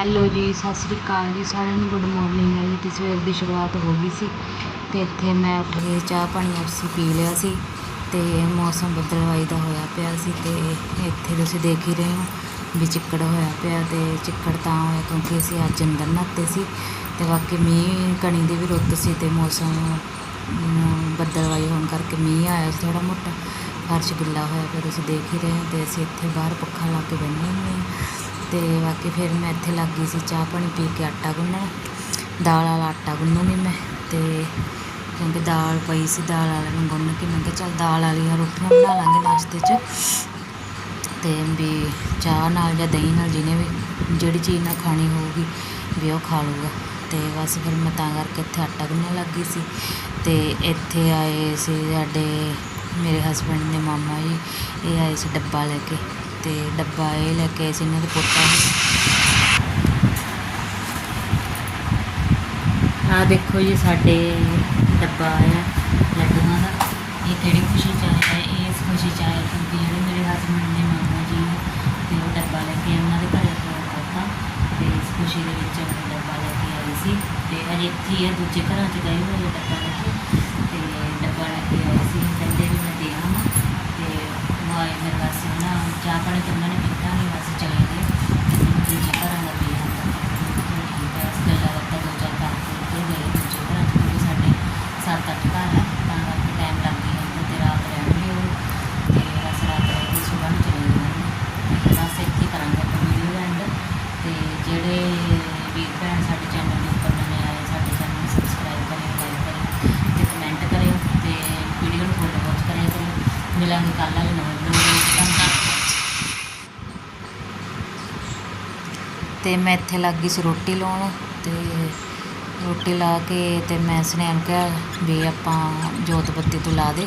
Hello ਜੀ ਸਤਿ ਸ੍ਰੀ ਅਕਾਲ ਜੀ ਸਾਰਿਆਂ ਨੂੰ ਗੁੱਡ ਮਾਰਨਿੰਗ ਹੈ ਜੀ। ਤੇ ਸਵੇਰ ਦੀ ਸ਼ੁਰੂਆਤ ਹੋ ਗਈ ਸੀ ਤੇ ਇੱਥੇ ਮੈਂ ਉੱਠ ਕੇ ਚਾਹ ਪਾਣੀ ਅਸੀਂ ਪੀ ਲਿਆ ਸੀ ਤੇ ਮੌਸਮ ਬੱਦਲਵਾਈ ਦਾ ਹੋਇਆ ਪਿਆ ਸੀ ਤੇ ਇੱਥੇ ਤੁਸੀਂ ਦੇਖ ਹੀ ਰਹੇ ਹੋ ਵੀ ਚਿੱਕੜ ਹੋਇਆ ਪਿਆ ਤੇ ਚਿੱਕੜ ਤਾਂ ਹੋਇਆ ਕਿਉਂਕਿ ਅਸੀਂ ਅੱਜ ਅੰਦਰ ਨਹਾਤੇ ਸੀ ਤੇ ਬਾਕੀ ਮੀਂਹ ਕਣੀ ਦੀ ਵੀ ਰੁੱਤ ਸੀ ਤੇ ਮੌਸਮ ਅਮ, ਬੱਦਲਵਾਈ ਹੋਣ ਕਰਕੇ ਮੀਂਹ ਆਇਆ ਸੀ ਥੋੜਾ ਮੋਟਾ। ਫਰਸ਼ ਗਿੱਲਾ ਹੋਇਆ ਪਿਆ ਤੁਸੀਂ ਦੇਖ ਹੀ ਰਹੇ ਹੋ ਤੇ ਅਸੀਂ ਇੱਥੇ ਬਾਹਰ ਪੱਖਾ ਲਾ ਕੇ ਬੈਠੇ ਹੋਏ ਹਾਂ। ਅਤੇ ਬਾਕੀ ਫਿਰ ਮੈਂ ਇੱਥੇ ਲੱਗ ਗਈ ਸੀ ਚਾਹ ਪਾਣੀ ਪੀ ਕੇ ਆਟਾ ਗੁੰਨਣ। ਦਾਲ ਵਾਲਾ ਆਟਾ ਗੁੰਨੂੰਗੀ ਮੈਂ ਅਤੇ ਕਿਉਂਕਿ ਦਾਲ ਪਈ ਸੀ, ਦਾਲ ਵਾਲੇ ਨੂੰ ਗੁੰਨ ਕੇ ਮੈਂ ਕਿਹਾ ਚੱਲ ਦਾਲ ਵਾਲੀਆਂ ਰੋਟੀਆਂ ਬਣਾ ਲਾਂਗੇ ਨਾਸ਼ਤੇ 'ਚ। ਤੇ ਵੀ ਚਾਹ ਨਾਲ ਜਾਂ ਦਹੀਂ ਨਾਲ ਜਿਹਨੇ ਵੀ, ਜਿਹੜੀ ਚੀਜ਼ ਨਾਲ ਖਾਣੀ ਹੋਊਗੀ ਵੀ ਉਹ ਖਾ ਲੂਗਾ ਤੇ ਬਸ ਫਿਰ ਮੈਂ ਤਾਂ ਕਰਕੇ ਇੱਥੇ ਆਟਾ ਗੁੰਨਣ ਲੱਗ ਗਈ ਸੀ। ਤੇ ਇੱਥੇ ਆਏ ਸੀ ਸਾਡੇ, ਮੇਰੇ ਹਸਬੰਡ ਦੇ ਮਾਮਾ ਜੀ, ਇਹ ਆਏ ਸੀ ਡੱਬਾ ਲੈ ਕੇ। ਤੇ ਡੱਬਾ ਇਹ ਲੈ ਕੇ ਆਏ ਸੀ ਇਹਨਾਂ ਦੇ ਪੁੱਤਾਂ। ਆ ਦੇਖੋ ਜੀ ਸਾਡੇ ਡੱਬਾ ਆਇਆ ਲੱਡੂਆਂ ਦਾ। ਇਹ ਕਿਹੜੀ ਖੁਸ਼ੀ ਚ ਆਇਆ ਇਹ ਇਸ ਖੁਸ਼ੀ ਚ ਆਇਆ ਕਿਉਂਕਿ ਜਿਹੜੇ ਮੇਰੇ ਹਸਬੰਡ ਨੇ ਮਾਮਾ ਜੀ ਨੇ ਤੇ ਉਹ ਡੱਬਾ ਲੈ ਕੇ ਉਹਨਾਂ ਦੇ ਘਰੇ ਫੋਨ ਕਰਤਾ ਤੇ ਇਸ ਖੁਸ਼ੀ ਦੇ ਵਿੱਚ ਉਹ ਡੱਬਾ ਲੈ ਕੇ ਆਏ ਸੀ ਤੇ ਅਜੇ ਇੱਥੇ ਦੂਜੇ ਘਰਾਂ 'ਚ ਗਏ ਹੋਏ ਡੱਬਾ ਲੈ ਕੇ। ਤੇ ਡੱਬਾ ਲੈ ਕੇ ਆਏ ਸੀ ਕਹਿੰਦੇ ਵੀ ਮੈਂ ਦੇ ਆਵਾਂ ਤੇ ਉਹ ਆਏ ਮੇਰੇ ਵਾਸਤੇ ਨਾ ਚਾਹ ਪਾਣੀ ਤਾਂ ਉਹਨਾਂ ਨੇ ਪੀਤਾ ਨਹੀਂ ਬਸ ਚਲੇ ਗਏ। ਦੂਜੇ ਘਰਾਂ ਦਾ ਵੀ ਆਉਂਦਾ ਠੀਕ ਹੈ ਦੂਜੇ ਘਰਾਂ 'ਚ, ਕਿਉਂਕਿ ਸਾਡੇ ਸੱਤ ਅੱਠ ਘਰ ਹੈ ਤਾਂ ਕਰਕੇ ਟਾਈਮ ਲੱਗ ਗਿਆ ਹੁੰਦਾ ਤੇ ਰਾਤ ਰਹਿਣਗੇ ਉਹ ਤੇ ਬਸ ਰਾਤ ਰਹਿ ਕੇ ਸੁਬਾਹ ਨੂੰ ਚਲੇ ਜਾਣਗੇ ਤੇ ਬਸ ਇੱਥੇ ਕਰਾਂਗੇ ਆਪਾਂ ਵੀਡੀਓ ਦਾ ਐਂਡ ਤੇ ਜਿਹੜੇ ਵੀਰ ਭੈਣ ਸਾਡੇ ਚੈਨਲ ਦੇ ਉੱਪਰ ਨਵੇਂ ਆਏ ਸਾਡੇ ਚੈਨਲ ਨੂੰ ਸਬਸਕ੍ਰਾਈਬ ਕਰਿਓ ਲਾਈਕ ਕਰਿਓ ਤੇ ਕਮੈਂਟ ਕਰਿਓ ਤੇ ਵੀਡੀਓ ਨੂੰ ਫੋਲੋ ਵਾਚ ਕਰਿਆ ਕਰਿਓ ਮਿਲਾਂਗੇ ਕੱਲ੍ਹ ਵਾਲੇ ਨਵੇਂ ਵੀਡੀਓ ਵਿੱਚ ਧੰਨਵਾਦ ਅਤੇ ਮੈਂ ਇੱਥੇ ਲੱਗ ਗਈ ਸੀ ਰੋਟੀ ਲਾਉਣ ਅਤੇ ਰੋਟੀ ਲਾ ਕੇ ਅਤੇ ਮੈਂ ਸੁਨੇਹਾ ਨੂੰ ਕਿਹਾ ਵੀ ਆਪਾਂ ਜੋਤ ਬੱਤੀ ਤੂੰ ਲਾ ਦੇ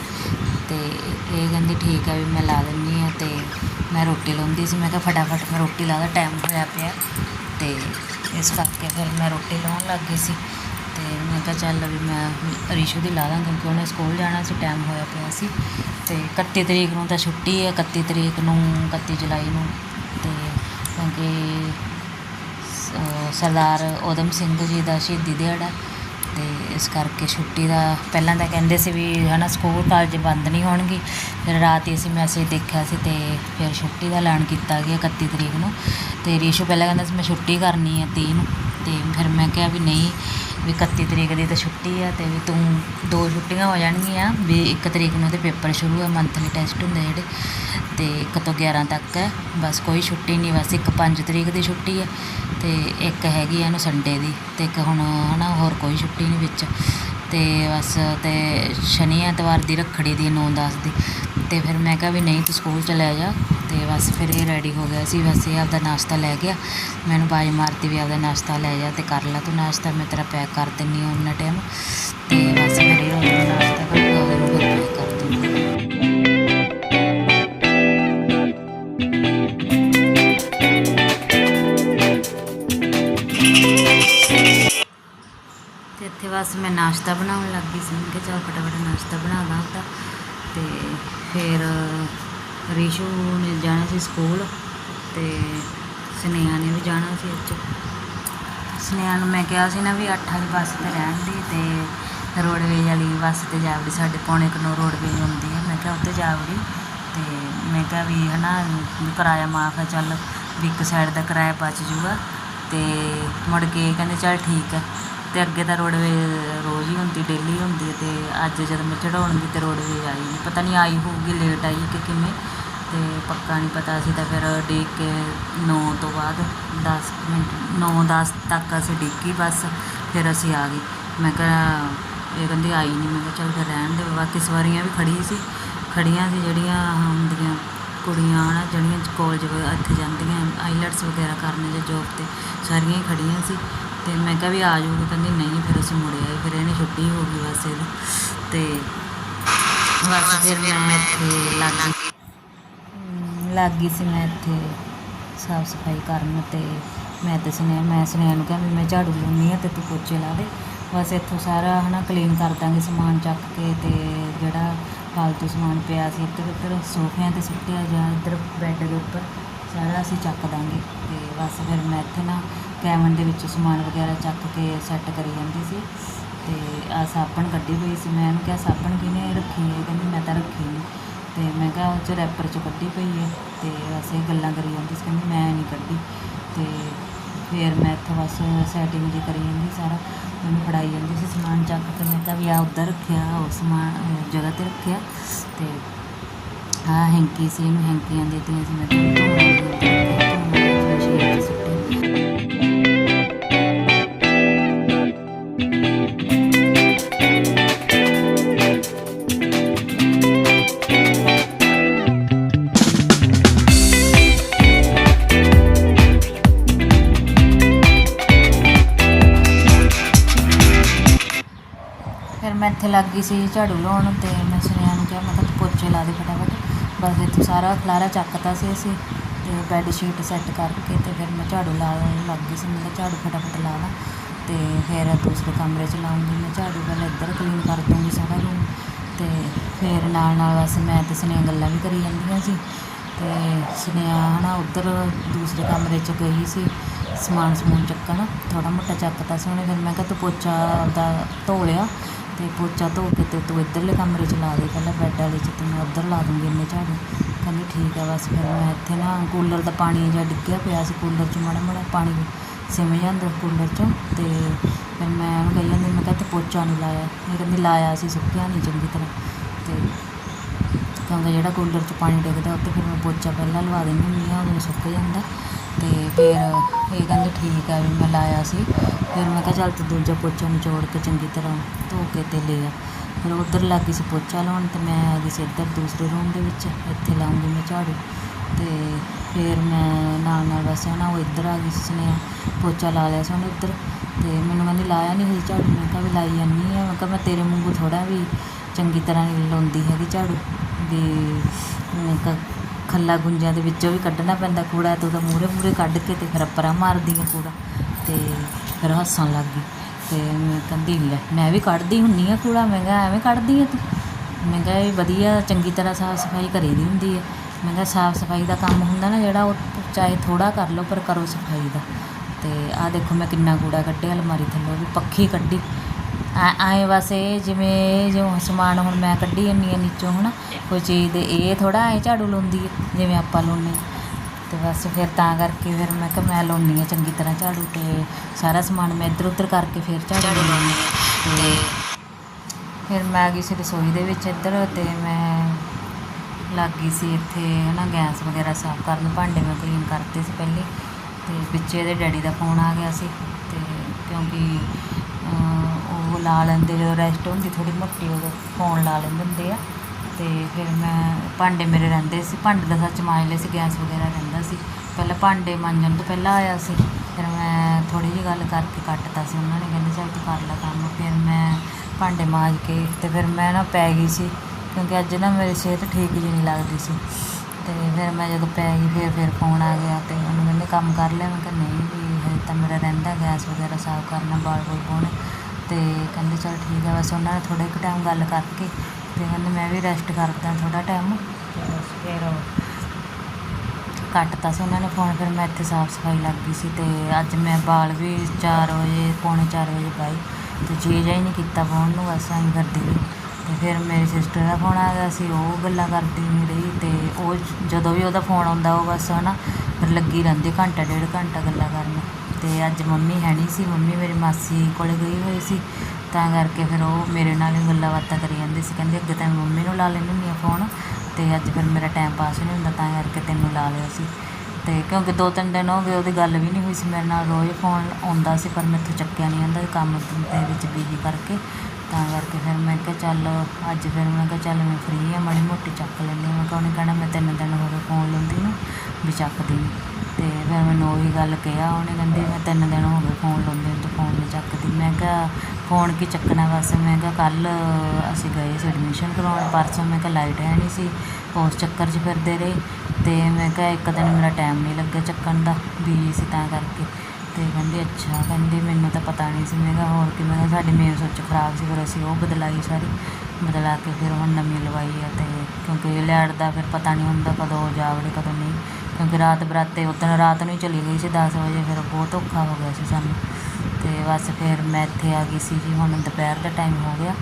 ਅਤੇ ਇਹ ਕਹਿੰਦੀ ਠੀਕ ਆ ਵੀ ਮੈਂ ਲਾ ਦਿੰਦੀ ਹਾਂ ਅਤੇ ਮੈਂ ਰੋਟੀ ਲਾਉਂਦੀ ਸੀ। ਮੈਂ ਕਿਹਾ ਫਟਾਫਟ ਮੈਂ ਰੋਟੀ ਲਾ ਦਾ ਟਾਈਮ ਹੋਇਆ ਪਿਆ ਅਤੇ ਇਸ ਕਰਕੇ ਫਿਰ ਮੈਂ ਰੋਟੀ ਲਾਉਣ ਲੱਗ ਗਈ ਸੀ ਅਤੇ ਮੈਂ ਕਿਹਾ ਚੱਲ ਵੀ ਮੈਂ ਰਿਸ਼ੂ ਦੀ ਲਾ ਦਾਂ ਕਿਉਂਕਿ ਉਹਨੇ ਸਕੂਲ ਜਾਣਾ ਸੀ ਟਾਈਮ ਹੋਇਆ ਪਿਆ ਸੀ ਅਤੇ 31 ਤਰੀਕ ਨੂੰ ਤਾਂ ਛੁੱਟੀ ਹੈ 31 ਤਰੀਕ ਨੂੰ 31 ਜੁਲਾਈ ਨੂੰ ਅਤੇ ਕਿਉਂਕਿ ਸਰਦਾਰ ਊਧਮ ਸਿੰਘ ਜੀ ਦਾ ਸ਼ਹੀਦੀ ਦਿਹਾੜਾ ਅਤੇ ਇਸ ਕਰਕੇ ਛੁੱਟੀ ਦਾ ਪਹਿਲਾਂ ਤਾਂ ਕਹਿੰਦੇ ਸੀ ਵੀ ਹੈ ਨਾ ਸਕੂਲ ਕਾਲਜ ਬੰਦ ਨਹੀਂ ਹੋਣਗੇ, ਫਿਰ ਰਾਤ ਹੀ ਅਸੀਂ ਮੈਸੇਜ ਦੇਖਿਆ ਸੀ ਤੇ ਫਿਰ ਛੁੱਟੀ ਦਾ ਐਲਾਨ ਕੀਤਾ ਗਿਆ 31 ਤਰੀਕ ਨੂੰ ਤੇ ਰੀਸ਼ੂ ਪਹਿਲਾਂ ਕਹਿੰਦਾ ਸੀ ਮੈਂ ਛੁੱਟੀ ਕਰਨੀ ਹੈ 30 ਨੂੰ ਤੇ ਫਿਰ ਮੈਂ ਕਿਹਾ ਵੀ ਨਹੀਂ, ਵੀ 31 ਤਰੀਕ ਦੀ ਤਾਂ ਛੁੱਟੀ ਆ ਤੇ ਵੀ ਤੂੰ ਦੋ ਛੁੱਟੀਆਂ ਹੋ ਜਾਣਗੀਆਂ, ਵੀ 1 ਤਰੀਕ ਨੂੰ ਤੇ ਪੇਪਰ ਸ਼ੁਰੂ ਆ ਮੰਥਲੀ ਟੈਸਟ ਹੁੰਦੇ ਜਿਹੜੇ ਤੇ 1 ਤੋਂ 11 ਤੱਕ ਹੈ, ਬਸ ਕੋਈ ਛੁੱਟੀ ਨਹੀਂ, ਬਸ ਇੱਕ 5 ਤਰੀਕ ਦੀ ਛੁੱਟੀ ਹੈ ਅਤੇ ਇੱਕ ਹੈਗੀ ਆ ਇਹਨੂੰ ਸੰਡੇ ਦੀ ਅਤੇ ਇੱਕ ਹੁਣ ਹੈ ਨਾ ਹੋਰ ਕੋਈ ਛੁੱਟੀ ਨਹੀਂ ਵਿੱਚ ਅਤੇ ਬਸ ਅਤੇ ਸ਼ਨੀ ਐਤਵਾਰ ਦੀ ਰੱਖੜੀ ਦੀ 9 10 ਦੀ ਅਤੇ ਫਿਰ ਮੈਂ ਕਿਹਾ ਵੀ ਨਹੀਂ ਤੂੰ ਸਕੂਲ ਚਲਾ ਜਾ ਅਤੇ ਬਸ ਫਿਰ ਇਹ ਰੈਡੀ ਹੋ ਗਿਆ ਸੀ ਬਸ ਇਹ ਆਪਦਾ ਨਾਸ਼ਤਾ ਲੈ ਗਿਆ ਮੈਨੂੰ ਬਾਜ ਮਾਰਤੀ ਵੀ ਆਪਦਾ ਨਾਸ਼ਤਾ ਲੈ ਜਾ ਅਤੇ ਕਰ ਲੈ ਤੂੰ ਨਾਸ਼ਤਾ ਮੈਂ ਤੇਰਾ ਪੈਕ ਕਰ ਦਿੰਦੀ ਹਾਂ ਉਹਨਾਂ ਟਾਈਮ ਅਤੇ ਬਸ ਫਿਰ ਇਹ ਹੁਣ ਨਾਸ਼ਤਾ ਬਸ ਮੈਂ ਨਾਸ਼ਤਾ ਬਣਾਉਣ ਲੱਗ ਗਈ ਸੀ। ਮੈਂ ਕਿਹਾ ਚੱਲ ਫਟਾਫਟ ਨਾਸ਼ਤਾ ਬਣਾ ਦਾਂ ਉਹਦਾ ਤੇ ਫਿਰ ਰਿਸ਼ੂ ਨੇ ਜਾਣਾ ਸੀ ਸਕੂਲ ਤੇ ਸਨੇਹਾ ਨੇ ਵੀ ਜਾਣਾ ਸੀ ਅੱਜ। ਸਨੇਹਾ ਨੂੰ ਮੈਂ ਕਿਹਾ ਸੀ ਨਾ ਵੀ 8 ਵਾਲੀ ਬੱਸ ਤੇ ਰਹਿਣ ਦੀ ਤੇ ਰੋਡਵੇਜ ਵਾਲੀ ਬੱਸ ਤੇ ਜਾਵੜੀ। ਸਾਡੇ ਪੌਣੇ ਕੁ ਨੌ ਰੋਡਵੇਜ ਹੁੰਦੀ ਹੈ ਮੈਂ ਕਿਹਾ ਉੱਤੇ ਜਾਵੜੀ। ਤੇ ਮੈਂ ਕਿਹਾ ਵੀ ਹਨਾ ਵੀ ਕਿਰਾਇਆ ਮਾਫ ਹੈ ਚੱਲ ਵੀ ਇੱਕ ਸਾਈਡ ਦਾ ਕਿਰਾਇਆ ਬਚ ਜੂਗਾ। ਤੇ ਮੁੜ ਕੇ ਕਹਿੰਦੇ ਚੱਲ ਠੀਕ ਹੈ ਅਤੇ ਅੱਗੇ ਤਾਂ ਰੋਡਵੇਜ ਰੋਜ਼ ਹੀ ਹੁੰਦੀ ਡੇਲੀ ਹੁੰਦੀ ਅਤੇ ਅੱਜ ਜਦੋਂ ਮੈਂ ਚੜਾਉਣਗੀ ਤੇ ਰੋਡਵੇਜ ਆਈ ਨਹੀਂ ਪਤਾ ਨਹੀਂ ਆਈ ਹੋਊਗੀ ਲੇਟ ਆਈ ਕਿ ਕਿਵੇਂ ਅਤੇ ਪੱਕਾ ਨਹੀਂ ਪਤਾ ਅਸੀਂ ਤਾਂ ਫਿਰ ਉਡੀਕ ਕੇ ਨੌ ਤੋਂ ਬਾਅਦ ਦਸ ਮਿੰਟ, ਨੌ ਦਸ ਤੱਕ ਅਸੀਂ ਡਿੱਗੀ ਬਸ, ਫਿਰ ਅਸੀਂ ਆ ਗਏ। ਮੈਂ ਕਿਹਾ, ਇਹ ਕਹਿੰਦੇ ਆਈ ਨਹੀਂ ਮੈਂ ਕਿਹਾ ਚੱਲ ਫਿਰ ਰਹਿਣ ਦੇ ਬਾਕੀ ਸਵਾਰੀਆਂ ਵੀ ਖੜ੍ਹੀ ਸੀ, ਖੜ੍ਹੀਆਂ ਸੀ ਜਿਹੜੀਆਂ ਹੁੰਦੀਆਂ ਕੁੜੀਆਂ ਹਨਾ, ਜਿਹੜੀਆਂ ਕਾਲਜ ਇੱਥੇ ਜਾਂਦੀਆਂ ਆਈਲੈਟਸ ਵਗੈਰਾ ਕਰਨ ਜਾਂ ਜੋਬ ਤੇ, ਸਾਰੀਆਂ ਹੀ ਖੜ੍ਹੀਆਂ ਸੀ। ਅਤੇ ਮੈਂ ਕਿਹਾ ਵੀ ਆ ਜਾਊਗੀ ਕਹਿੰਦੀ ਨਹੀਂ, ਫਿਰ ਅਸੀਂ ਮੁੜ ਆਏ, ਫਿਰ ਇਹਨੇ ਛੁੱਟੀ ਹੋ ਗਈ ਬਸ ਇਹਦੀ। ਅਤੇ ਬਸ ਫਿਰ ਮੈਂ ਇੱਥੇ ਲੱਗ ਗਈ। ਲੱਗ ਗਈ ਸੀ ਮੈਂ ਇੱਥੇ ਸਾਫ਼ ਸਫ਼ਾਈ ਕਰਨ ਅਤੇ ਮੈਂ ਤੇ ਸੁਨੇਹਾ, ਮੈਂ ਸੁਨੇਹਾ ਨੂੰ ਕਿਹਾ ਵੀ ਮੈਂ ਝਾੜੂ ਲਾਉਂਦੀ ਆ ਤੇ ਤੂੰ ਪੋਚੇ ਲਾ ਦੇ। ਬਸ ਇੱਥੋਂ ਸਾਰਾ ਹਨਾ ਕਲੀਨ ਕਰ ਦਾਂਗੇ ਸਮਾਨ ਚੱਕ ਕੇ ਤੇ ਜਿਹੜਾ ਫਾਲਤੂ ਸਮਾਨ ਪਿਆ ਸੀ ਇੱਧਰ ਉੱਧਰ, ਸੋਫਿਆਂ ਤੇ ਸੁੱਟਿਆ ਜਾਂ ਇੱਧਰ ਬੈੱਡ ਦੇ ਉੱਪਰ, ਸਾਰਾ ਅਸੀਂ ਚੱਕ ਦਾਂਗੇ। ਤੇ ਬਸ ਫਿਰ ਮੈਂ ਇੱਥੇ ਨਾ ਕੈਬਨ ਦੇ ਵਿੱਚ ਸਮਾਨ ਵਗੈਰਾ ਚੱਕ ਕੇ ਸੈੱਟ ਕਰੀ ਜਾਂਦੀ ਸੀ ਤੇ ਆ ਸਾਬਣ ਕੱਢੀ ਹੋਈ ਸੀ। ਮੈਂ ਉਹਨੂੰ ਕਿਹਾ, ਸਾਬਣ ਕਿਹਨੇ ਰੱਖੀ ਹੈ ਕਹਿੰਦੀ, ਮੈਂ ਤਾਂ ਰੱਖੀ ਨਹੀਂ ਤੇ ਮੈਂ ਕਿਹਾ, ਉਹ 'ਚ ਰੈਪਰ 'ਚ ਕੱਢੀ ਪਈ ਹੈ ਤੇ ਅਸੀਂ ਗੱਲਾਂ ਕਰੀ ਜਾਂਦੀ ਸੀ, ਕਹਿੰਦੀ, ਮੈਂ ਨਹੀਂ ਕੱਢੀ। ਤੇ ਫਿਰ ਮੈਂ ਇੱਥੇ ਬਸ ਸੈਟਿੰਗ ਜੀ ਕਰੀ ਜਾਂਦੀ ਸਾਰਾ। ਮੈਨੂੰ ਫੜਾਈ ਜਾਂਦੀ ਸੀ ਸਮਾਨ ਚੱਕ ਕੇ। ਮੈਂ ਕਿਹਾ ਵੀ ਆ ਉੱਧਰ ਰੱਖਿਆ, ਉਹ ਸਮਾਨ ਜਗ੍ਹਾ ਤੇ ਰੱਖਿਆ। ਤੇ ਆ ਹੈਂਕੀ ਸੀ ਮੈਂ ਹੈਂਕੀਆਂ ਦੇਤੀਆਂ ਸੀ। ਮੈਂ ਧੋਣ ਧੋਣ ਫਿਰ ਮੈਂ ਇੱਥੇ ਲੱਗ ਗਈ ਸੀ ਝਾੜੂ ਲਾਉਣ ਤੇ ਮੈਂ ਸੁਨੇਹਾ ਨੂੰ ਕਿਹਾ, ਮੈਂ ਕਿਹਾ ਪੋਚੇ ਲਾ ਦੇ ਫਟਾਫਟ। ਬਸ ਇੱਥੋਂ ਸਾਰਾ ਖਲਾਰਾ ਚੱਕਤਾ ਸੀ ਅਸੀਂ। ਅਤੇ ਬੈੱਡ ਸ਼ੀਟ ਸੈੱਟ ਕਰਕੇ ਅਤੇ ਫਿਰ ਮੈਂ ਝਾੜੂ ਲਾਉਣ ਲੱਗ ਗਈ ਸੀ, ਮੈਂ ਕਿਹਾ ਝਾੜੂ ਫਟਾਫਟ ਲਾ ਲਾ ਅਤੇ ਫਿਰ ਦੂਸਰੇ ਕਮਰੇ 'ਚ ਲਾਉਂਗੀ, ਮੈਂ ਝਾੜੂ ਪਹਿਲਾਂ ਇੱਧਰ ਕਲੀਨ ਕਰ ਦੂੰਗੀ ਸਾਰਾ ਰੂਮ ਅਤੇ ਫਿਰ ਨਾਲ ਨਾਲ ਬਸ ਮੈਂ ਤੇ ਸੁਨੇਹਾ ਗੱਲਾਂ ਵੀ ਕਰੀ ਜਾਂਦੀਆਂ ਸੀ ਅਤੇ ਸੁਨੇਹਾ ਹੈ ਨਾ ਉੱਧਰ ਦੂਸਰੇ ਕਮਰੇ 'ਚ ਗਈ ਸੀ, ਸਮਾਨ ਸਮੂਨ ਚੱਕਣ, ਥੋੜ੍ਹਾ ਮੋਟਾ ਚੱਕਤਾ ਸੀ ਉਹਨੇ, ਫਿਰ ਮੈਂ ਕਿਹਾ ਤੂੰ ਪੋਚਾ ਆਪਦਾ ਧੋ ਲਿਆ ਤੇ ਪੋਚਾ ਧੋ ਕੇ ਤੇ ਤੂੰ ਇੱਧਰਲੇ ਕਮਰੇ 'ਚ ਲਾ ਦੇ, ਪਹਿਲਾਂ ਬੈੱਡ ਵਾਲੇ 'ਚ, ਤੇ ਮੈਂ ਉੱਧਰ ਲਾ ਦੂੰਗੀ ਇੰਨੇ ਝਾੜੂ। ਕਹਿੰਦੀ ਠੀਕ ਆ ਬਸ ਫਿਰ ਮੈਂ ਇੱਥੇ ਨਾ ਕੂਲਰ ਦਾ ਪਾਣੀ ਜਿਹਾ ਡਿੱਗਿਆ ਪਿਆ ਸੀ ਕੂਲਰ 'ਚ ਮਾੜਾ ਮਾੜਾ ਪਾਣੀ ਸਿਮ ਜਾਂਦਾ ਕੂਲਰ 'ਚੋਂ ਤੇ ਫਿਰ ਮੈਂ ਉਹਨੂੰ ਕਹੀ ਜਾਂਦੀ, ਮੈਂ ਕਿਹਾ ਤੇ ਪੋਚਾ ਨਹੀਂ ਲਾਇਆ। ਇਹ ਕਹਿੰਦੀ ਲਾਇਆ ਸੀ, ਸੁੱਕਿਆ ਨਹੀਂ ਚੰਗੀ ਤਰ੍ਹਾਂ। ਤੇ ਕਿਉਂਕਿ ਜਿਹੜਾ ਕੂਲਰ 'ਚ ਪਾਣੀ ਡਿੱਗਦਾ ਉੱਤੇ ਫਿਰ ਮੈਂ ਪੋਚਾ ਪਹਿਲਾਂ ਲਵਾ ਦਿੰਦੀ ਹੁੰਦੀ ਹਾਂ ਉਦੋਂ ਸੁੱਕ ਜਾਂਦਾ। ਤੇ ਫਿਰ ਇਹ ਕਹਿੰਦੇ ਠੀਕ ਆ ਵੀ ਮੈਂ ਲਾਇਆ ਸੀ। ਫਿਰ ਮੈਂ ਕਿਹਾ ਚੱਲ ਤੂੰ ਦੂਜਾ ਪੋਚਾ ਨਿਚੋੜ ਕੇ ਚੰਗੀ ਤਰ੍ਹਾਂ ਧੋ ਕੇ ਤੇ ਲੈ ਆ। ਫਿਰ ਉੱਧਰ ਲੱਗ ਗਈ ਸੀ ਪੋਚਾ ਲਾਉਣ ਤੇ ਮੈਂ ਆ ਗਈ ਸੀ ਇੱਧਰ ਦੂਸਰੇ ਰੂਮ ਦੇ ਵਿੱਚ, ਇੱਥੇ ਲਾਉਂਗੀ ਮੈਂ ਝਾੜੂ। ਅਤੇ ਫਿਰ ਮੈਂ ਨਾਲ ਨਾਲ ਬਸ ਨਾ ਉਹ ਇੱਧਰ ਆ ਗਈ ਸੀ ਸੁਨੇਹਾ ਪੋਚਾ ਲਾ ਲਿਆ ਸੀ ਉਹਨੇ ਉੱਧਰ। ਅਤੇ ਮੈਨੂੰ ਕਹਿੰਦੀ, ਲਾਇਆ ਨਹੀਂ ਹੋਈ ਝਾੜੂ? ਮੈਂ ਕਿਹਾ, ਵੀ ਲਾਈ ਜਾਂਦੀ ਆ। ਮੈਂ ਕਿਹਾ, ਮੈਂ ਤੇਰੇ ਵਾਂਗੂ ਥੋੜ੍ਹਾ ਵੀ ਚੰਗੀ ਤਰ੍ਹਾਂ ਨਹੀਂ ਲਾਉਂਦੀ ਹੈਗੀ ਝਾੜੂ। ਵੀ ਮੈਂ ਕਿਹਾ, ਖੱਲਾ ਗੁੰਜਿਆਂ ਦੇ ਵਿੱਚੋਂ ਵੀ ਕੱਢਣਾ ਪੈਂਦਾ ਕੂੜਾ ਤੂੰ ਤਾਂ ਮੂਹਰੇ ਮੂਹਰੇ ਕੱਢ ਕੇ ਤੇ ਫਿਰ ਪਰਾਂ ਮਾਰਦੀ ਆ ਕੂੜਾ। ਤੇ ਫਿਰ ਹੱਸਣ ਲੱਗ ਗਈ ਤੇ ਮੈਂ ਕਹਿੰਦੀ, ਲੈ, ਮੈਂ ਵੀ ਕੱਢਦੀ ਹੁੰਨੀ ਆ ਕੂੜਾ। ਮੈਂ ਕਿਹਾ, ਐਵੇਂ ਕੱਢਦੀ ਆ ਤੂੰ? ਮੈਂ ਕਿਹਾ, ਇਹ ਵਧੀਆ, ਚੰਗੀ ਤਰ੍ਹਾਂ ਸਾਫ਼ ਸਫ਼ਾਈ ਕਰੀ ਦੀ ਹੁੰਦੀ ਹੈ ਮੈਂ ਕਿਹਾ, ਸਾਫ਼ ਸਫ਼ਾਈ ਦਾ ਕੰਮ ਹੁੰਦਾ ਨਾ ਜਿਹੜਾ, ਉਹ ਚਾਹੇ ਥੋੜਾ ਕਰ ਲਓ, ਪਰ ਕਰੋ ਸਫ਼ਾਈ ਦਾ। ਤੇ ਆਹ ਦੇਖੋ, ਮੈਂ ਕਿੰਨਾ ਕੂੜਾ ਕੱਢਿਆ, ਅਲਮਾਰੀ ਥੱਲੋਂ ਵੀ ਪੱਖੀ ਕੱਢੀ। ਐ, ਐਂ ਬਸ ਇਹ ਜਿਵੇਂ ਇਹ ਜੋ ਸਮਾਨ ਹੁਣ ਮੈਂ ਕੱਢੀ ਜਾਂਦੀ ਹਾਂ ਨੀਚੋਂ, ਹਨਾ? ਕੋਈ ਚੀਜ਼ ਦੇ, ਇਹ ਥੋੜਾ ਐ ਝਾੜੂ ਲਾਉਂਦੀ ਹੈ ਜਿਵੇਂ ਆਪਾਂ ਲਾਉਂਦੇ ਹਾਂ। ਤੇ ਬਸ ਫਿਰ ਤਾਂ ਕਰਕੇ ਫਿਰ ਮੈਂ ਕਿਹਾ ਮੈਂ ਲਾਉਂਦੀ ਹਾਂ ਚੰਗੀ ਤਰ੍ਹਾਂ ਝਾੜੂ ਤੇ ਸਾਰਾ ਸਮਾਨ ਮੈਂ ਇੱਧਰ ਉੱਧਰ ਕਰਕੇ ਫਿਰ ਝਾੜੂ ਲਾਉਂਦੀ ਹਾਂ ਤੇ ਫਿਰ ਮੈਂ ਆ ਗਈ ਸੀ ਰਸੋਈ ਦੇ ਵਿੱਚ ਇੱਧਰ ਤੇ ਮੈਂ ਲੱਗ ਗਈ ਸੀ ਇੱਥੇ ਹਨਾ ਗੈਸ ਵਗੈਰਾ ਸਾਫ਼ ਕਰਨ ਭਾਂਡੇ ਮੈਂ ਕਲੀਨ ਕਰਤੇ ਸੀ ਪਹਿਲੇ ਤੇ ਪਿੱਛੇ ਇਹਦੇ ਡੈਡੀ ਦਾ ਫੋਨ ਆ ਗਿਆ ਸੀ ਤੇ ਕਿਉਂਕਿ ਉਹ ਲਾ ਲੈਂਦੇ ਜਦੋਂ ਰੈਸਟ ਹੁੰਦੀ ਥੋੜੀ ਮੋਟੀ ਉਦੋਂ ਫੋਨ ਲਾ ਲੈਂਦੇ ਹੁੰਦੇ ਆ ਅਤੇ ਫਿਰ ਮੈਂ ਭਾਂਡੇ ਮੇਰੇ ਰਹਿੰਦੇ ਸੀ, ਭਾਂਡੇ ਦਾ ਸੱਚ ਮਾਂਜ ਲਏ ਸੀ, ਗੈਸ ਵਗੈਰਾ ਰਹਿੰਦਾ ਸੀ। ਪਹਿਲਾਂ ਭਾਂਡੇ ਮਾਂਜਣ ਤੋਂ ਪਹਿਲਾਂ ਆਇਆ ਸੀ, ਫਿਰ ਮੈਂ ਥੋੜ੍ਹੀ ਜਿਹੀ ਗੱਲ ਕਰਕੇ ਕੱਟਤਾ ਸੀ ਉਹਨਾਂ ਨੇ, ਕਹਿੰਦੇ ਚੱਲ ਤੂੰ ਕਰ ਲੈ ਕੰਮ। ਫਿਰ ਮੈਂ ਭਾਂਡੇ ਮਾਂਜ ਕੇ ਅਤੇ ਫਿਰ ਮੈਂ ਨਾ ਪੈ ਗਈ ਸੀ, ਕਿਉਂਕਿ ਅੱਜ ਨਾ ਮੇਰੀ ਸਿਹਤ ਠੀਕ ਜਿਹੀ ਨਹੀਂ ਲੱਗਦੀ ਸੀ। ਅਤੇ ਫਿਰ ਮੈਂ ਜਦੋਂ ਪੈ ਗਈ, ਫਿਰ ਫਿਰ ਫੋਨ ਆ ਗਿਆ ਅਤੇ ਉਹਨੂੰ ਕਹਿੰਦੇ ਕੰਮ ਕਰ ਲਿਆ ਮੈਂ ਕਿਹਾ ਨਹੀਂ ਵੀ ਹਜੇ ਤਾਂ ਮੇਰਾ ਰਹਿੰਦਾ, ਗੈਸ ਵਗੈਰਾ ਸਾਫ਼ ਕਰਨਾ ਬਾਲ ਬੁਲ ਪਾਉਣੇ ਤੇ ਕਹਿੰਦੇ ਚਲ ਠੀਕ ਹੈ ਬਸ ਉਹਨਾਂ ਨੇ ਥੋੜ੍ਹੇ ਕੁ ਟਾਈਮ ਗੱਲ ਕਰਕੇ ਤੇ ਕਹਿੰਦੇ ਮੈਂ ਵੀ ਰੈਸਟ ਕਰਦਾ ਥੋੜ੍ਹਾ ਟਾਈਮ ਤੇ ਬਸ ਫਿਰ ਕੱਟਤਾ ਸੀ ਉਹਨਾਂ ਨੇ ਫੋਨ ਫਿਰ ਮੈਂ ਇੱਥੇ ਸਾਫ਼ ਸਫ਼ਾਈ ਲੱਗ ਗਈ ਸੀ ਤੇ ਅੱਜ ਮੈਂ ਬਾਲ ਵੀ 4 ਵਜੇ, ਪੌਣੇ 4 ਵਜੇ ਪਾਈ ਤੇ ਜੀ ਹੀ ਨਹੀਂ ਕੀਤਾ ਫੋਨ ਨੂੰ, ਬਸ ਐਂ ਕਰਦੀ ਰਹੀ। ਤੇ ਫਿਰ ਮੇਰੀ ਸਿਸਟਰ ਦਾ ਫੋਨ ਆ ਗਿਆ ਸੀ, ਉਹ ਗੱਲਾਂ ਕਰਦੀ ਨਹੀਂ ਰਹੀ ਤੇ ਉਹ ਜਦੋਂ ਵੀ ਉਹਦਾ ਫੋਨ ਆਉਂਦਾ, ਉਹ ਬਸ ਹਨਾ ਫਿਰ ਲੱਗੀ ਰਹਿੰਦੀ ਘੰਟਾ, ਡੇਢ ਘੰਟਾ ਗੱਲਾਂ ਕਰਨ। ਤੇ ਅੱਜ ਮੰਮੀ ਹੈ ਨਹੀਂ ਸੀ, ਮੰਮੀ ਮੇਰੀ ਮਾਸੀ ਕੋਲੇ ਗਈ ਹੋਈ ਸੀ। ਤਾਂ ਕਰਕੇ ਫਿਰ ਉਹ ਮੇਰੇ ਨਾਲ ਹੀ ਗੱਲਾਂ ਬਾਤਾਂ ਕਰੀ ਜਾਂਦੀ ਸੀ। ਕਹਿੰਦੇ ਅੱਗੇ ਤਾਂ ਮੈਂ ਮੰਮੀ ਨੂੰ ਲਾ ਲੈਂਦੀ ਹੁੰਦੀ ਹਾਂ ਫੋਨ ਅਤੇ ਅੱਜ ਫਿਰ ਮੇਰਾ ਟਾਈਮ ਪਾਸ ਨਹੀਂ ਹੁੰਦਾ, ਤਾਂ ਕਰਕੇ ਤੈਨੂੰ ਲਾ ਲਿਆ ਸੀ। ਅਤੇ ਕਿਉਂਕਿ ਦੋ ਤਿੰਨ ਦਿਨ ਹੋ ਗਏ, ਉਹਦੀ ਗੱਲ ਵੀ ਨਹੀਂ ਹੋਈ ਸੀ ਮੇਰੇ ਨਾਲ। ਰੋਜ਼ ਫੋਨ ਆਉਂਦਾ ਸੀ, ਪਰ ਮੈਥੋਂ ਚੱਕਿਆ ਨਹੀਂ ਜਾਂਦਾ ਕੰਮ ਦੇ ਵਿੱਚ ਬਿਜ਼ੀ ਕਰਕੇ। ਤਾਂ ਕਰਕੇ ਫਿਰ ਮੈਂ ਕਿਹਾ ਚੱਲ, ਅੱਜ ਫਿਰ ਮੈਂ ਕਿਹਾ ਚੱਲ ਮੈਂ ਫ੍ਰੀ ਹਾਂ ਮਾੜੀ ਮੋਟੀ ਚੱਕ ਲੈਂਦੀ ਹਾਂ ਮੈਂ ਕਿਹਾ ਉਹਨੇ ਕਹਿਣਾ, ਮੈਂ ਤਿੰਨ ਦਿਨ ਹੋ ਗਏ ਫੋਨ ਲਾਉਂਦੀ ਨੂੰ ਵੀ ਚੱਕਦੀ ਨਹੀਂ ਅਤੇ ਫਿਰ ਮੈਨੂੰ ਉਹੀ ਗੱਲ ਕਿਹਾ, ਉਹਨੇ ਕਹਿੰਦੀ ਮੈਂ ਤਿੰਨ ਦਿਨ ਹੋ ਗਏ ਫੋਨ ਲਾਉਂਦੀ ਨੂੰ ਤੂੰ ਫੋਨ ਨਹੀਂ ਚੱਕਦੀ। ਮੈਂ ਕਿਹਾ ਫੋਨ ਕੀ ਚੱਕਣਾ ਬਸ? ਮੈਂ ਕਿਹਾ ਕੱਲ੍ਹ ਅਸੀਂ ਗਏ ਸੀ ਐਡਮਿਸ਼ਨ ਕਰਵਾਉਣ, ਪਰਸੋਂ ਮੈਂ ਕਿਹਾ ਲਾਈਟ ਹੈ ਨਹੀਂ ਸੀ, ਉਸ ਚੱਕਰ 'ਚ ਫਿਰਦੇ ਰਹੇ ਅਤੇ ਮੈਂ ਕਿਹਾ ਇੱਕ ਦਿਨ ਮੇਰਾ ਟਾਈਮ ਨਹੀਂ ਲੱਗਿਆ ਚੱਕਣ ਦਾ ਬਿਜ਼ੀ ਸੀ ਤਾਂ ਕਰਕੇ। ਅਤੇ ਕਹਿੰਦੀ, ਅੱਛਾ, ਕਹਿੰਦੀ ਮੈਨੂੰ ਤਾਂ ਪਤਾ ਨਹੀਂ ਸੀ। ਮੈਂ ਕਿਹਾ, ਹੋਰ ਕੀ? ਮੈਂ ਕਿਹਾ, ਸਾਡੀ ਮੇਨ ਸੁੱਚ ਖਰਾਬ ਸੀ, ਫਿਰ ਅਸੀਂ ਉਹ ਬਦਲਾਈ ਸਾਰੀ। ਬਦਲਾ ਕੇ ਫਿਰ ਹੁਣ ਨਵੀਂ ਲਵਾਈ ਆ ਅਤੇ ਕਿਉਂਕਿ ਲੈਟ ਦਾ ਫਿਰ ਪਤਾ ਨਹੀਂ ਹੁੰਦਾ ਕਦੋਂ ਜਾਵੜੇ, ਕਦੋਂ ਨਹੀਂ। ਕਿਉਂਕਿ ਰਾਤ ਬਰਾਤੇ ਉਦੋਂ ਰਾਤ ਨੂੰ ਹੀ ਚਲੀ ਗਈ ਸੀ 10 ਵਜੇ ਫਿਰ ਬਹੁਤ ਔਖਾ ਹੋ ਗਿਆ ਸੀ ਸਾਨੂੰ। ਅਤੇ ਬਸ ਫਿਰ ਮੈਂ ਇੱਥੇ ਆ ਗਈ ਸੀ ਜੀ, ਹੁਣ ਦੁਪਹਿਰ ਦਾ ਟਾਈਮ ਹੋ ਗਿਆ,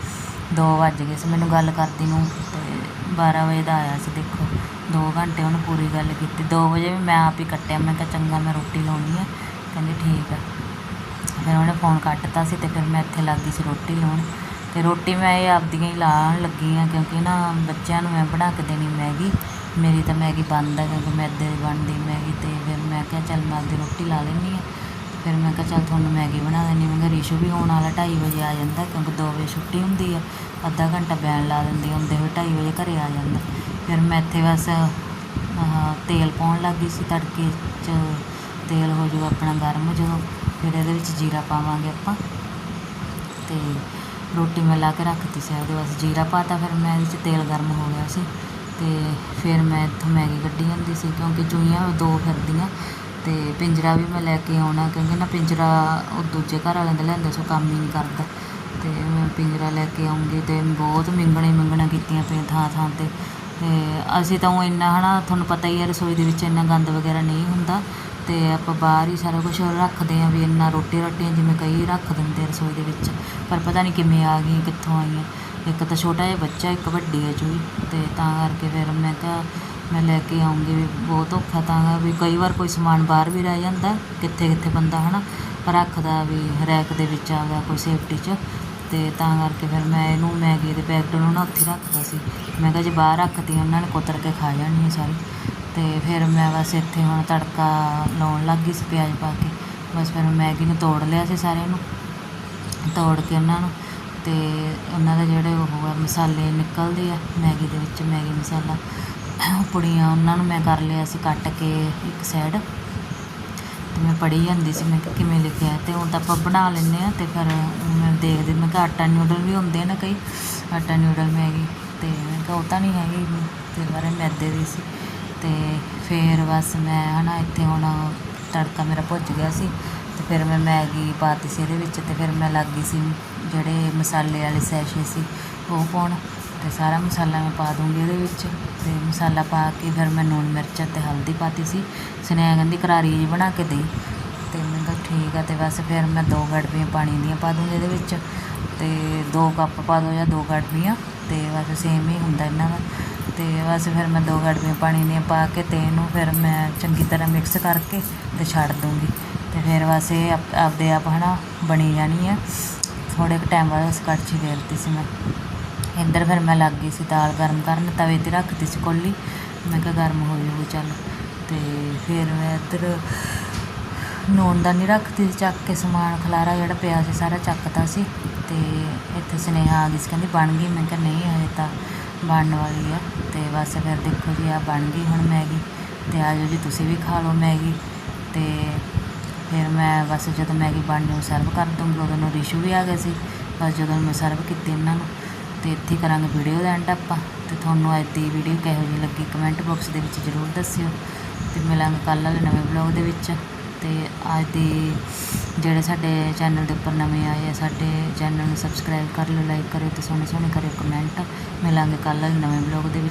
ਦੋ ਵੱਜ ਗਏ ਸੀ ਮੈਨੂੰ ਗੱਲ ਕਰਦੀ ਨੂੰ ਅਤੇ 12 ਵਜੇ ਦਾ ਆਇਆ ਸੀ, ਦੇਖੋ 2 ਘੰਟੇ ਉਹਨੇ ਪੂਰੀ ਗੱਲ ਕੀਤੀ। 2 ਵਜੇ ਵੀ ਮੈਂ ਆਪ ਹੀ ਕੱਟਿਆ, ਮੈਂ ਕਿਹਾ ਚੰਗਾ ਮੈਂ ਰੋਟੀ ਲਾਉਣੀ ਹੈ ਕਹਿੰਦੀ ਠੀਕ ਆ। ਫਿਰ ਉਹਨੇ ਫੋਨ ਕੱਟਤਾ ਸੀ ਅਤੇ ਫਿਰ ਮੈਂ ਇੱਥੇ ਲੱਗ ਗਈ ਸੀ ਰੋਟੀ ਲਾਉਣ। ਅਤੇ ਰੋਟੀ ਮੈਂ ਇਹ ਆਪਦੀਆਂ ਹੀ ਲਾਉਣ ਲੱਗੀ ਹਾਂ ਕਿਉਂਕਿ ਨਾ ਬੱਚਿਆਂ ਨੂੰ ਮੈਂ ਬਣਾ ਕੇ ਦੇਣੀ ਮੈਗੀ। ਮੇਰੀ ਤਾਂ ਮੈਗੀ ਬੰਦ ਹੈ ਕਿਉਂਕਿ ਮੈਦੇ ਦੀ ਬਣਦੀ ਮੈਗੀ ਅਤੇ ਫਿਰ ਮੈਂ ਕਿਹਾ ਚੱਲ ਮੈਂ ਆਪਦੀ ਰੋਟੀ ਲਾ ਲੈਂਦੀ ਹਾਂ ਫਿਰ ਮੈਂ ਕਿਹਾ ਚੱਲ ਤੁਹਾਨੂੰ ਮੈਗੀ ਬਣਾ ਦੇਣੀ ਮੈਂ ਕਿਹਾ ਰੀਸ਼ੂ ਵੀ ਆਉਣ ਵਾਲਾ ਢਾਈ ਵਜੇ ਆ ਜਾਂਦਾ ਕਿਉਂਕਿ 2 ਵਜੇ ਛੁੱਟੀ ਹੁੰਦੀ ਆ। ਅੱਧਾ ਘੰਟਾ ਬੈਨ ਲਾ ਦਿੰਦੀ ਹੁੰਦੇ ਹੋਏ ਢਾਈ ਵਜੇ ਘਰੇ ਆ ਜਾਂਦਾ। ਫਿਰ ਮੈਂ ਇੱਥੇ ਬਸ ਤੇਲ ਪਾਉਣ ਲੱਗ ਗਈ ਸੀ ਤੜਕੇ 'ਚ। ਤੇਲ ਹੋ ਜੂ ਆਪਣਾ ਗਰਮ ਜਦੋਂ। ਫਿਰ ਇਹਦੇ ਵਿੱਚ ਜੀਰਾ ਪਾਵਾਂਗੇ ਆਪਾਂ। ਤੇ ਰੋਟੀ ਮੈਂ ਲਾ ਕੇ ਰੱਖਤੀ ਸੀ, ਉਹਦੇ ਬਸ ਜੀਰਾ ਪਾਤਾ ਫਿਰ ਮੈਂ ਇਹਦੇ 'ਚ ਤੇਲ ਗਰਮ ਹੋ ਗਿਆ ਸੀ। ਅਤੇ ਫਿਰ ਮੈਂ ਇੱਥੋਂ ਮੈਗੀ ਕੱਢੀ ਜਾਂਦੀ ਸੀ ਕਿਉਂਕਿ ਚੂਹੀਆਂ ਦੋ ਫਿਰਦੀਆਂ ਅਤੇ ਪਿੰਜਰਾ ਵੀ ਮੈਂ ਲੈ ਕੇ ਆਉਣਾ ਕਿਉਂਕਿ ਨਾ ਪਿੰਜਰਾ ਉਹ ਦੂਜੇ ਘਰ ਵਾਲਿਆਂ ਦਾ ਲਿਆਂਦਾ ਸੋ ਕੰਮ ਹੀ ਨਹੀਂ ਕਰਦਾ। ਅਤੇ ਮੈਂ ਪਿੰਜਰਾ ਲੈ ਕੇ ਆਉਂਗੀ ਅਤੇ ਬਹੁਤ ਮਿੰਗਣੇ ਮਿੰਗਣਾ ਕੀਤੀਆਂ ਪਈਆਂ ਥਾਂ ਥਾਂ ਤੇ। ਅਤੇ ਅਸੀਂ ਤਾਂ ਉਹ ਇੰਨਾ ਨਾ ਤੁਹਾਨੂੰ ਪਤਾ ਹੀ ਹੈ ਰਸੋਈ ਦੇ ਵਿੱਚ ਇੰਨਾ ਗੰਦ ਵਗੈਰਾ ਨਹੀਂ ਹੁੰਦਾ ਅਤੇ ਆਪਾਂ ਬਾਹਰ ਹੀ ਸਾਰਾ ਕੁਝ ਰੱਖਦੇ ਹਾਂ ਵੀ ਇੰਨਾ ਰੋਟੀ ਰਾਟੀਆਂ ਜਿਵੇਂ ਕਈ ਰੱਖ ਦਿੰਦੇ ਰਸੋਈ ਦੇ ਵਿੱਚ, ਪਰ ਪਤਾ ਨਹੀਂ ਕਿਵੇਂ ਆ ਗਈਆਂ, ਕਿੱਥੋਂ ਆਈਆਂ। ਇੱਕ ਤਾਂ ਛੋਟਾ ਜਿਹਾ ਬੱਚਾ, ਇੱਕ ਵੱਡੀ ਹੈ ਚੂਹੀ ਅਤੇ ਤਾਂ ਕਰਕੇ ਫਿਰ ਮੈਂ ਕਿਹਾ, ਮੈਂ ਲੈ ਕੇ ਆਉਂਗੀ ਵੀ ਬਹੁਤ ਔਖਾ ਤਾਂ ਗਾ ਵੀ ਕਈ ਵਾਰ ਕੋਈ ਸਮਾਨ ਬਾਹਰ ਵੀ ਰਹਿ ਜਾਂਦਾ ਕਿੱਥੇ ਕਿੱਥੇ ਬੰਦਾ ਹੈ ਹਨਾ, ਰੱਖਦਾ ਵੀ ਰੈਕ ਦੇ ਵਿੱਚ ਆ ਗਿਆ ਕੋਈ ਸੇਫਟੀ 'ਚ ਅਤੇ ਤਾਂ ਕਰਕੇ ਫਿਰ ਮੈਂ ਇਹਨੂੰ ਮੈਗੀ ਦੇ ਪੈਕਟ ਨੂੰ ਨਾ ਉੱਥੇ ਰੱਖਦਾ ਸੀ। ਮੈਂ ਕਿਹਾ ਜੇ ਬਾਹਰ ਰੱਖਤੀ ਉਹਨਾਂ ਨੇ ਕੁਤਰ ਕੇ ਖਾ ਜਾਣੀ ਹੈ ਸਾਰੀ। ਅਤੇ ਫਿਰ ਮੈਂ ਬਸ ਇੱਥੇ ਹੁਣ ਤੜਕਾ ਲਾਉਣ ਲੱਗ ਗਈ ਸੀ ਪਿਆਜ਼ ਪਾ ਕੇ, ਬਸ ਫਿਰ ਮੈਗੀ ਨੂੰ ਤੋੜ ਲਿਆ ਸੀ ਸਾਰਿਆਂ ਨੂੰ, ਤੋੜ ਕੇ ਉਹਨਾਂ ਨੂੰ ਅਤੇ ਉਹਨਾਂ ਦੇ ਜਿਹੜੇ ਉਹ ਆ, ਮਸਾਲੇ ਨਿਕਲਦੇ ਆ, ਮੈਗੀ ਦੇ ਵਿੱਚ ਮੈਗੀ ਮਸਾਲਾ। ਉਹ ਪੁੜੀਆਂ ਉਹਨਾਂ ਨੂੰ ਮੈਂ ਕਰ ਲਿਆ ਸੀ ਕੱਟ ਕੇ ਇੱਕ ਸਾਈਡ ਅਤੇ ਮੈਂ ਪੜ੍ਹੀ ਜਾਂਦੀ ਸੀ, ਮੈਂ ਕਿ ਕਿਵੇਂ ਲਿਖਿਆ ਅਤੇ ਹੁਣ ਤਾਂ ਆਪਾਂ ਬਣਾ ਲੈਂਦੇ ਹਾਂ ਅਤੇ ਫਿਰ ਮੈਂ ਦੇਖਦੀ, ਮੈਂ ਕਿਹਾ ਆਟਾ ਨਿਊਡਲ ਵੀ ਹੁੰਦੇ ਆ ਨਾ ਕਈ, ਆਟਾ ਨਿਊਡਲ ਮੈਗੀ ਅਤੇ ਮੈਂ ਕਿਹਾ ਉਹ ਤਾਂ ਨਹੀਂ ਹੈਗੀ, ਤੇ ਬਾਰੇ ਮੈਦੇ ਦੀ ਸੀ। ਅਤੇ ਫਿਰ ਬਸ ਮੈਂ ਹੈ ਨਾ ਇੱਥੇ ਹੁਣ ਤੜਕਾ ਮੇਰਾ ਭੁੱਜ ਗਿਆ ਸੀ ਫਿਰ ਮੈਂ ਮੈਗੀ ਪਾਤੀ ਸੀ ਇਹਦੇ ਵਿੱਚ ਤੇ ਫਿਰ ਮੈਂ ਲੱਗ ਗਈ ਸੀ ਜਿਹੜੇ ਮਸਾਲੇ ਵਾਲੇ ਸੈਸ਼ੇ ਸੀ ਉਹ ਪਾਉਣ ਤੇ ਸਾਰਾ ਮਸਾਲਾ ਮੈਂ ਪਾ ਦੂੰਗੀ ਇਹਦੇ ਵਿੱਚ ਤੇ ਮਸਾਲਾ ਪਾ ਕੇ ਫਿਰ ਮੈਂ ਨੂਣ ਮਿਰਚ ਤੇ ਹਲਦੀ ਪਾਤੀ ਸੀ, ਸੁਨੇਹਾ ਕਹਿੰਦੀ ਕਰਾਰੀ ਜੀ ਬਣਾ ਕੇ ਦੇ ਤੇ ਮੈਂ ਕਿਹਾ ਠੀਕ ਆ ਤੇ ਬਸ ਫਿਰ ਮੈਂ ਦੋ ਗੜਵੀਆਂ ਪਾਣੀ ਦੀਆਂ ਪਾ ਦੂੰਗੀ ਇਹਦੇ ਵਿੱਚ ਤੇ ਦੋ ਕੱਪ ਪਾ ਦੋ ਜਾਂ ਦੋ ਗੜਵੀਆਂ ਤੇ ਬਸ ਸੇਮ ਹੀ ਹੁੰਦਾ ਇਹਨਾਂ ਦਾ ਤੇ ਬਸ ਫਿਰ ਮੈਂ ਦੋ ਗੜਵੀਆਂ ਪਾਣੀ ਦੀਆਂ ਪਾ ਕੇ ਤੇ ਇਹਨੂੰ ਫਿਰ ਮੈਂ ਚੰਗੀ ਤਰ੍ਹਾਂ ਮਿਕਸ ਕਰਕੇ ਤੇ ਛੱਡ ਦੂੰਗੀ ਤੇ ਫਿਰ ਬਸ ਇਹ ਆਪ- ਆਪਦੇ ਆਪ ਹਨਾ ਬਣੀ ਜਾਣੀ ਆ। ਥੋੜੇ ਕੁ ਟਾਈਮ ਬਾਅਦ ਉਸ ਕੜਛੀ ਫੇਰਤੀ ਸੀ ਮੈਂ। ਇੱਧਰ ਫਿਰ ਮੈਂ ਲੱਗ ਗਈ ਸੀ ਦਾਲ ਗਰਮ ਕਰਨ, ਤਵੇ ਤੇ ਰੱਖਤੀ ਸੀ ਕੋਲੀ। ਮੈਂ ਕਿਹਾ ਗਰਮ ਹੋ ਜਾਊਗੀ, ਚੱਲ। ਤੇ ਫਿਰ ਮੈਂ ਇੱਧਰ ਨੂਣ ਦਾ ਨਹੀਂ ਰੱਖਤੀ ਸੀ, ਚੱਕ ਕੇ ਸਮਾਨ, ਖਲਾਰਾ ਜਿਹੜਾ ਪਿਆ ਸੀ, ਸਾਰਾ ਚੱਕਤਾ ਸੀ। ਤੇ ਇੱਥੇ ਸੁਨੇਹਾ ਆ ਗਈ ਸੀ, ਕਹਿੰਦੀ ਬਣ ਗਈ। ਮੈਂ ਕਿਹਾ ਨਹੀਂ, ਹਜੇ ਤਾਂ ਬਣਨ ਵਾਲੀ ਆ। ਤੇ ਬਸ ਫਿਰ ਦੇਖੋ ਜੀ ਆ ਬਣ ਗਈ ਹੁਣ ਮੈਗੀ। ਤੇ ਆ ਜਾਓ ਜੀ, ਤੁਸੀਂ ਵੀ ਖਾ ਲਓ ਮੈਗੀ। ਤੇ ਫਿਰ ਮੈਂ ਬਸ ਜਦੋਂ ਮੈਗੀ ਬਣਨੀ ਉਹ ਸਰਵ ਕਰ ਦੂੰਗੀ ਉਦੋਂ ਨੂੰ ਰਿਸ਼ੂ ਵੀ ਆ ਗਏ ਸੀ, ਬਸ ਜਦੋਂ ਮੈਂ ਸਰਵ ਕੀਤੀ ਉਹਨਾਂ ਨੂੰ, ਤੇ ਇੱਥੇ ਕਰਾਂਗੇ ਵੀਡੀਓ ਦਾ ਐਂਡ ਆਪਾਂ, ਤੇ ਤੁਹਾਨੂੰ ਅੱਜ ਦੀ ਵੀਡੀਓ ਕਿਹੋ ਜਿਹੀ ਲੱਗੀ ਕਮੈਂਟ ਬਾਕਸ ਦੇ ਵਿੱਚ ਜ਼ਰੂਰ ਦੱਸਿਓ, ਤੇ ਮਿਲਾਂਗੇ ਕੱਲ੍ਹ ਵਾਲੇ ਨਵੇਂ ਵਲੌਗ ਦੇ ਵਿੱਚ, ਤੇ ਅੱਜ ਦੀ ਜਿਹੜੇ ਸਾਡੇ ਚੈਨਲ ਦੇ ਉੱਪਰ ਨਵੇਂ ਆਏ ਆ, ਸਾਡੇ ਚੈਨਲ ਨੂੰ ਸਬਸਕ੍ਰਾਈਬ ਕਰ ਲਓ ਲਾਈਕ ਕਰਿਓ ਤੇ ਸੋਹਣੇ ਸੋਹਣੇ ਕਰਿਓ ਕਮੈਂਟ ਮਿਲਾਂਗੇ ਕੱਲ੍ਹ ਵਾਲੇ ਨਵੇਂ ਬਲੌਗ ਦੇ ਵਿੱਚ।